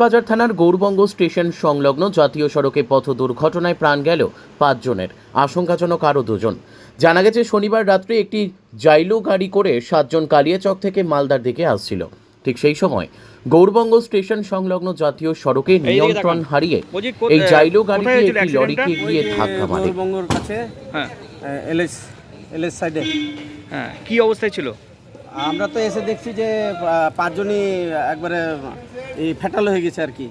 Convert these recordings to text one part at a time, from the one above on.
বাজার থানার গৌরবঙ্গ স্টেশন সংলগ্ন জাতীয় সড়কে পথ দুর্ঘটনায় প্রাণ গেল পাঁচজনের। আশঙ্কাজনক আরও দুজন। জানা গেছে শনিবার রাত্রে একটি জাইলো গাড়ি করে সাতজন কালিয়াচক থেকে মালদার দিকে আসছিল। ঠিক সেই সময় গৌরবঙ্গ স্টেশন সংলগ্ন জাতীয় সড়কে নিয়ন্ত্রণ হারিয়ে এই জাইলো গাড়িটি একটি লরিকে গিয়ে ধাক্কা মারে। গৌরবঙ্গর কাছে হ্যাঁ। এলএস এলএস সাইডে হ্যাঁ কি অবস্থায় ছিল? আমরা তো এসে দেখছি যে পাঁচজনই একবারে এই ফেটাল হয়ে গেছে আর কি।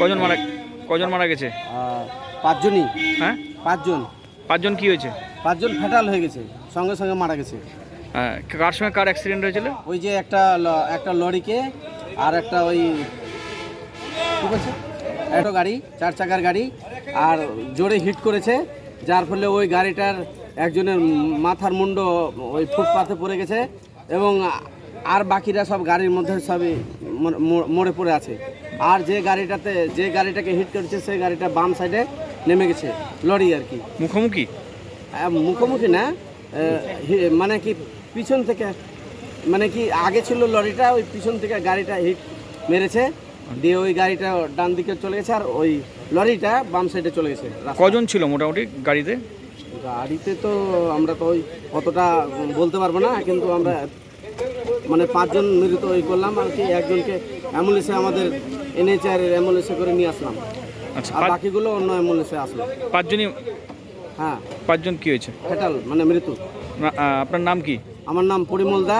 কজন মারা কজন মারা গেছে? পাঁচজনই। হ্যাঁ? পাঁচজন। পাঁচজন কি হয়েছে? পাঁচজন ফেটাল হয়ে গেছে সঙ্গে সঙ্গে মারা গেছে। হ্যাঁ কার সঙ্গে কার অ্যাক্সিডেন্ট হয়েছিল? ওই যে একটা একটা লরিকে আর একটা ওই কি বলছে? একটা গাড়ি চার চাকার গাড়ি আর জোরে হিট করেছে যার ফলে ওই গাড়িটার একজনের মাথার মুন্ড ওই ফুটপাথে পড়ে গেছে এবং আর বাকিরা সব গাড়ির মধ্যে সবই মর- পড়ে আছে। আর যে গাড়িটাতে যে গাড়িটাকে হিট করেছে সেই গাড়িটা বাম সাইডে নেমে গেছে লরি আর কি। মুখোমুখি? মুখোমুখি না মানে কি পিছন থেকে মানে কি আগে ছিল লরিটা ওই পিছন থেকে গাড়িটা হিট মেরেছে দিয়ে ওই গাড়িটা ডান দিকে চলে গেছে আর ওই লরিটা বাম সাইডে চলে গেছে কজন ছিল মোটামুটি গাড়িতে? গাড়িতে তো আমরা তো ওই অতটা বলতে পারব না কিন্তু আমরা মানে পাঁচজন মৃত ওই করলাম আর কি একজনকে অ্যাম্বুলেন্সে আমাদের এনএচআর অ্যাম্বুলেন্সে করে নিয়ে আসলাম। আচ্ছা আর পাঁচ- বাকিগুলো অন্য অ্যাম্বুলেন্সে আসলো। পাঁচজনই হ্যাঁ। পাঁচজন কি হয়েছে? ফেটাল মানে মৃত্যু। না, আহ, আপনার নাম কি? আমার নাম পরিমল দা।